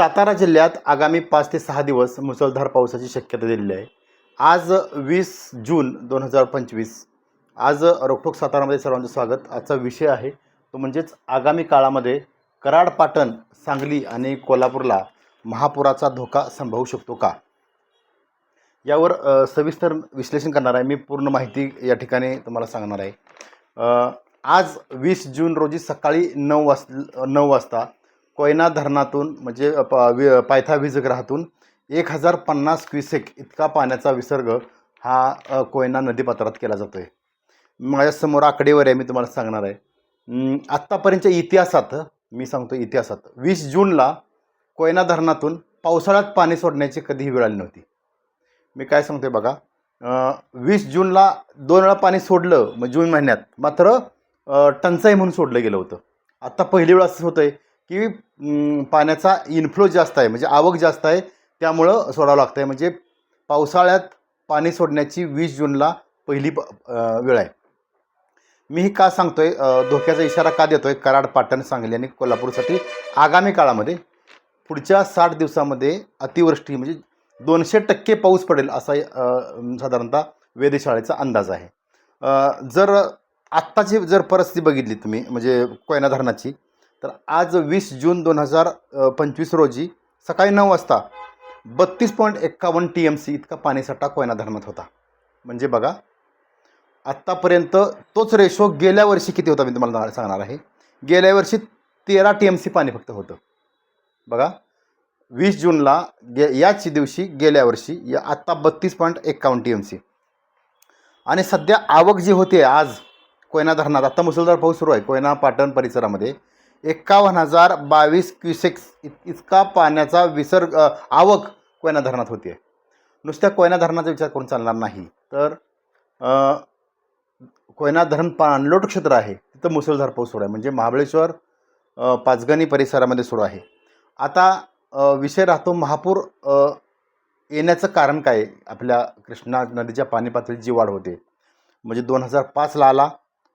सातारा जिल्ह्यात आगामी पाच ते सहा दिवस मुसळधार पावसाची शक्यता दिलेली आहे. आज वीस जून दोन हजार पंचवीस. आज रोखोक सातारामध्ये सर्वांचं स्वागत. आजचा विषय आहे तो म्हणजेच आगामी काळामध्ये कराड पाटण सांगली आणि कोल्हापूरला महापुराचा धोका संभवू शकतो का? यावर सविस्तर विश्लेषण करणार आहे. मी पूर्ण माहिती या ठिकाणी तुम्हाला सांगणार आहे. आज वीस जून रोजी सकाळी नऊ वाज नऊ वाजता कोयना धरणातून म्हणजे प वि पायथा वीजग्रहातून एक हजार पन्नास क्युसेक इतका पाण्याचा विसर्ग हा कोयना नदीपात्रात केला जातो आहे माझ्यासमोर आकडेवर आहे मी तुम्हाला सांगणार आहे. आत्तापर्यंतच्या इतिहासात मी सांगतो इतिहासात वीस जूनला कोयना धरणातून पावसाळ्यात पाणी सोडण्याची कधीही वेळ आली नव्हती. मी काय सांगतोय बघा वीस जूनला दोन वेळा पाणी सोडलं मग जून महिन्यात मात्र टंचाई म्हणून सोडलं गेलं होतं. आत्ता पहिली वेळ असं होतं आहे की पाण्याचा इन्फ्लो जास्त आहे. म्हणजे आवक जास्त आहे. त्यामुळं सोडावं लागतं आहे म्हणजे पावसाळ्यात पाणी सोडण्याची वीस जूनला पहिली प वेळ आहे. मी ही का सांगतो आहे धोक्याचा इशारा का देतो आहे कराड पाटण सांगली आणि कोल्हापूरसाठी आगामी काळामध्ये पुढच्या साठ दिवसामध्ये अतिवृष्टी म्हणजे दोनशे टक्के पाऊस पडेल असा साधारणतः वेधशाळेचा अंदाज आहे. जर आत्ताची जर परिस्थिती बघितली तुम्ही म्हणजे कोयना धरणाची तर आज वीस जून दोन हजार पंचवीस रोजी सकाळी नऊ वाजता बत्तीस पॉईंट एक्कावन्न टी एम सी इतका पाणीसाठा कोयना धरणात होता. म्हणजे बघा आत्तापर्यंत तोच रेशो गेल्या वर्षी किती होता मी तुम्हाला सांगणार आहे. गेल्या वर्षी तेरा टी एम सी पाणी फक्त होतं. बघा वीस जूनला गे याच दिवशी गेल्या वर्षी या आत्ता बत्तीस पॉईंट एक्कावन्न टी एम सी आणि सध्या आवक जी होते आज कोयना धरणात आत्ता मुसळधार पाऊस सुरू आहे. कोयना पाटण परिसरामध्ये एक्कावन्न हजार बावीस क्युसेक्स इत इतका पाण्याचा विसर्ग आवक कोयना धरणात होते नुसत्या कोयना धरणाचा विचार करून चालणार नाही. तर कोयना धरण पाणलोट क्षेत्र आहे. तिथं मुसळधार पाऊस सुरू आहे. म्हणजे महाबळेश्वर पाचगणी परिसरामध्ये सुरू आहे. आता विषय राहतो महापूर येण्याचं कारण काय? आपल्या कृष्णा नदीच्या पाणी पातळीत जी वाढ होते. म्हणजे दोन हजार पाचला आला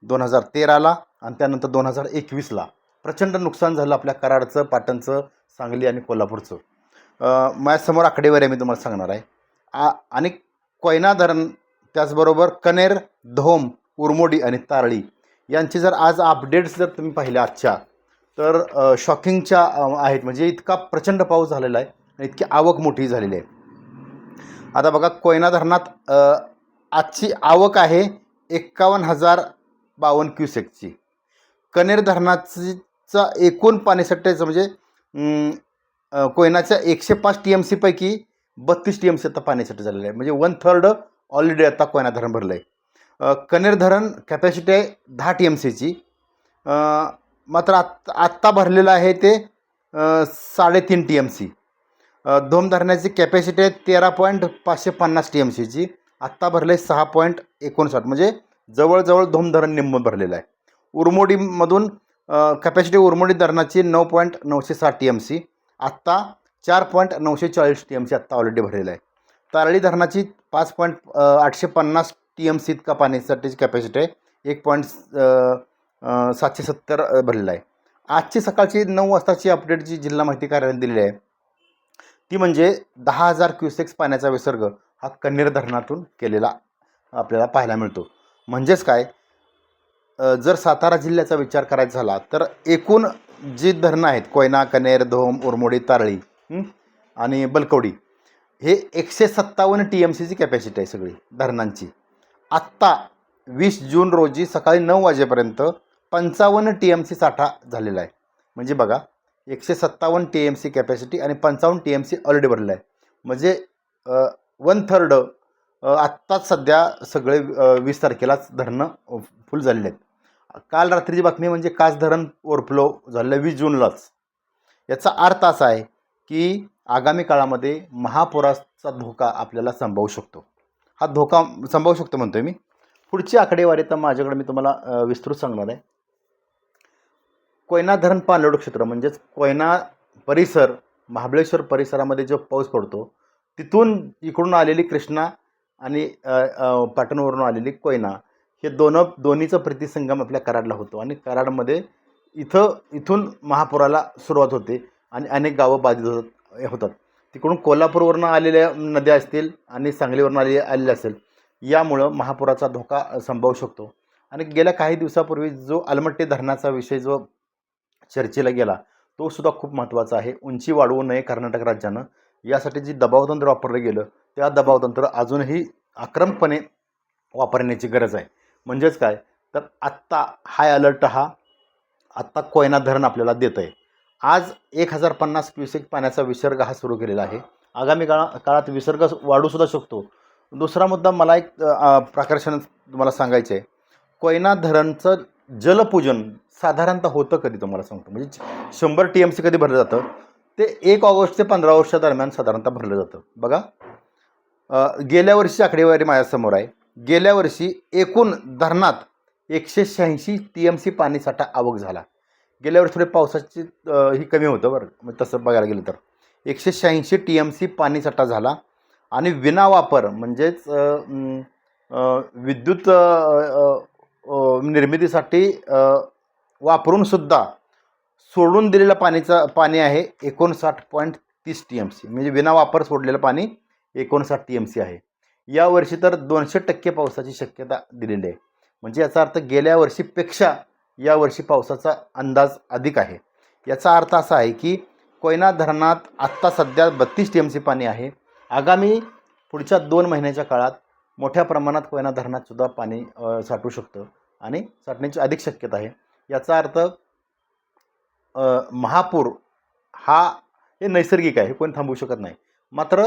दोन हजार तेराला आणि त्यानंतर दोन हजार एकवीसला. प्रचंड नुकसान झालं आपल्या कराडचं पाटणचं सांगली आणि कोल्हापूरचं. माझ्यासमोर आकडेवारी आहे मी तुम्हाला सांगणार आहे. आ आणि कोयना धरण त्याचबरोबर कनेर धोम उरमोडी आणि तारळी यांचे जर आज अपडेट्स जर तुम्ही पाहिले आजच्या तर शॉकिंगच्या आहेत. म्हणजे इतका प्रचंड पाऊस झालेला आहे आणि इतकी आवक मोठी झालेली आहे. आता बघा कोयना धरणात आजची आवक आहे एक्कावन्न हजार बावन्न क्युसेकची. कनेर धरणाची चा एकूण पाणीसाठ्याचं म्हणजे कोयनाच्या एकशे पाच टी एम सीपैकी बत्तीस टी एम सी आता पाणीसाठी झालेलं आहे. म्हणजे वन थर्ड ऑलरेडी आता कोयना धरण भरलं आहे कनेर धरण कॅपॅसिटी आहे दहा टी एम सीची मात्र आत् आत्ता भरलेलं आहे ते साडेतीन टी एम सी धोम धरणाची कॅपॅसिटी आहे तेरा पॉईंट पाचशे पन्नास टी एम सीची आत्ता भरलं आहे सहा पॉईंट एकोणसाठ. म्हणजे जवळजवळ धोम धरण निम्म भरलेलं आहे. उरमोडीमधून कॅपॅसिटी उरमोडी धरणाची नऊ पॉईंट नऊशे साठ टी एम सी आत्ता चार पॉईंट नऊशे चाळीस टी एम सी आत्ता ऑलरेडी भरलेलं आहे. तारळी धरणाची पाच पॉईंट आठशे पन्नास टी एम सी इतका पाण्यासाठीची कॅपॅसिटी आहे. एक पॉईंट सातशे सत्तर भरलेला भरलेलं आहे. आजची सकाळची नऊ वाजताची अपडेट जी जिल्हा माहिती कार्यालयाने दिलेली आहे ती म्हणजे दहा हजार क्युसेक्स पाण्याचा विसर्ग हा कन्नेर धरणातून केलेला आपल्याला पाहायला मिळतो. म्हणजेच काय? जर सातारा जिल्ह्याचा विचार करायचा झाला तर एकूण जी धरणं आहेत कोयना कनेर धोम उरमोडी तारळी आणि बलकवडी हे एकशे सत्तावन्न टी एम सीची कॅपॅसिटी आहे सगळी धरणांची. आत्ता वीस जून रोजी सकाळी नऊ वाजेपर्यंत पंचावन्न टी एम सी साठा झालेला आहे. म्हणजे बघा एकशे सत्तावन्न टी एम सी कॅपॅसिटी आणि पंचावन्न टी एम सी ऑलरेडी भरलेलं आहे. म्हणजे वन थर्ड आत्ताच सध्या सगळे वीस तारखेलाच धरणं फुल झालेले आहेत. काल रात्रीची बातमी म्हणजे कास धरण ओव्हरफ्लो झालेलं वीस जूनलाच. याचा अर्थ असा आहे की आगामी काळामध्ये महापुराचा धोका आपल्याला संभवू शकतो. हा धोका संभवू शकतो म्हणतो मी. पुढची आकडेवारी तर माझ्याकडे मी तुम्हाला विस्तृत सांगणार आहे. कोयना धरण पाणलोड क्षेत्र म्हणजेच कोयना परिसर महाबळेश्वर परिसरामध्ये जो पाऊस पडतो तिथून इकडून आलेली कृष्णा आणि पाटणवरून आलेली कोयना हे दोन दोन्हीचं प्रतिसंगम आपल्या कराडला होतो. आणि कराडमध्ये इथं इथून महापुराला सुरुवात होते आणि अनेक गावं बाधित होतात होतात. तिकडून कोल्हापूरवरनं आलेल्या नद्या असतील आणि सांगलीवरनं आले आलेल्या असेल यामुळं महापुराचा धोका संभवू शकतो. आणि गेल्या काही दिवसापूर्वी जो अलमट्टी धरणाचा विषय जो चर्चेला गेला तो सुद्धा खूप महत्त्वाचा आहे. उंची वाढवू नये कर्नाटक राज्यानं. यासाठी जी दबावतंत्र वापरलं गेलं त्या दबावतंत्र अजूनही आक्रमकपणे वापरण्याची गरज आहे. म्हणजेच काय? तर आत्ता हाय अलर्ट हा आत्ता कोयना धरण आपल्याला देतं आहे आज एक हजार पन्नास क्युसेक पाण्याचा विसर्ग हा सुरू केलेला आहे. आगामी काळा काळात विसर्ग वाढूसुद्धा शकतो. दुसरा मुद्दा मला एक प्रकर्षण प्राकर्षण तुम्हाला सांगायचं आहे कोयना धरणचं जलपूजन साधारणतः होतं कधी तुम्हाला सांगतो? म्हणजे शंभर टी एम सी कधी भरलं जातं? ते एक ऑगस्ट ते पंधरा ऑगस्टच्या दरम्यान साधारणतः भरलं जातं. बघा. गेल्या वर्षी आकडेवारी माझ्यासमोर आहे. गेल्या वर्षी एकूण धरणात एकशे शहाऐंशी टी एम सी पाणीसाठा आवक झाला. गेल्या वर्षी थोडे पावसाची ही कमी होतं बरं. मग तसं बघायला गेलं तर. एकशे शहाऐंशी टी एम सी पाणीसाठा झाला आणि विनावापर म्हणजेच विद्युत निर्मितीसाठी वापरूनसुद्धा सोडून दिलेलं पाणीचा पाणी आहे एकोणसाठ पॉईंट तीस टी एम सी म्हणजे विना वापर सोडलेलं पाणी एकोणसाठ टी एम सी आहे. यावर्षी तर दोनशे टक्के पावसाची शक्यता दिलेली आहे. म्हणजे याचा अर्थ गेल्या वर्षीपेक्षा यावर्षी पावसाचा अंदाज अधिक आहे. याचा अर्थ असा आहे की कोयना धरणात आत्ता सध्या बत्तीस टी एम सी पाणी आहे. आगामी पुढच्या दोन महिन्याच्या काळात मोठ्या प्रमाणात कोयना धरणात सुद्धा पाणी साठू शकतं आणि साठण्याची अधिक शक्यता आहे. याचा अर्थ महापूर हा हे नैसर्गिक आहे हे कोणी थांबवू शकत नाही. मात्र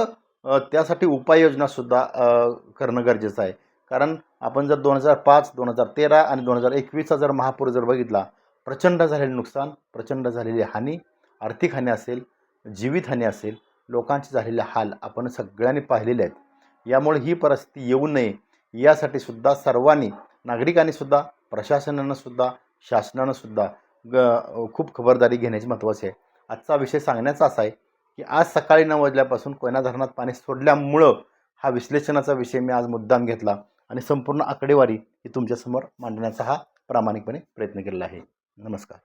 त्यासाठी उपाययोजनासुद्धा करणं गरजेचं आहे. कारण आपण जर दोन हजार पाच दोन हजार तेरा आणि दोन हजार एकवीसचा जर महापूर जर बघितला प्रचंड झालेले नुकसान प्रचंड झालेली हानी आर्थिक हानी असेल जीवितहानी असेल लोकांचे झालेले हाल आपण सगळ्यांनी पाहिलेले आहेत. यामुळे ही परिस्थिती येऊ नये यासाठी सुद्धा सर्वांनी नागरिकांनीसुद्धा प्रशासनानंसुद्धा शासनानंसुद्धा ग खूप खबरदारी घेण्याची महत्त्वाची आहे. आजचा विषय सांगण्याचा असा आहे की आज सकाळी नऊ वाजल्यापासून कोयना धरणात पाणी सोडल्यामुळं हा विश्लेषणाचा विषय मी आज मुद्दाम घेतला आणि संपूर्ण आकडेवारी ही तुमच्यासमोर मांडण्याचा हा प्रामाणिकपणे प्रयत्न केलेला आहे. नमस्कार.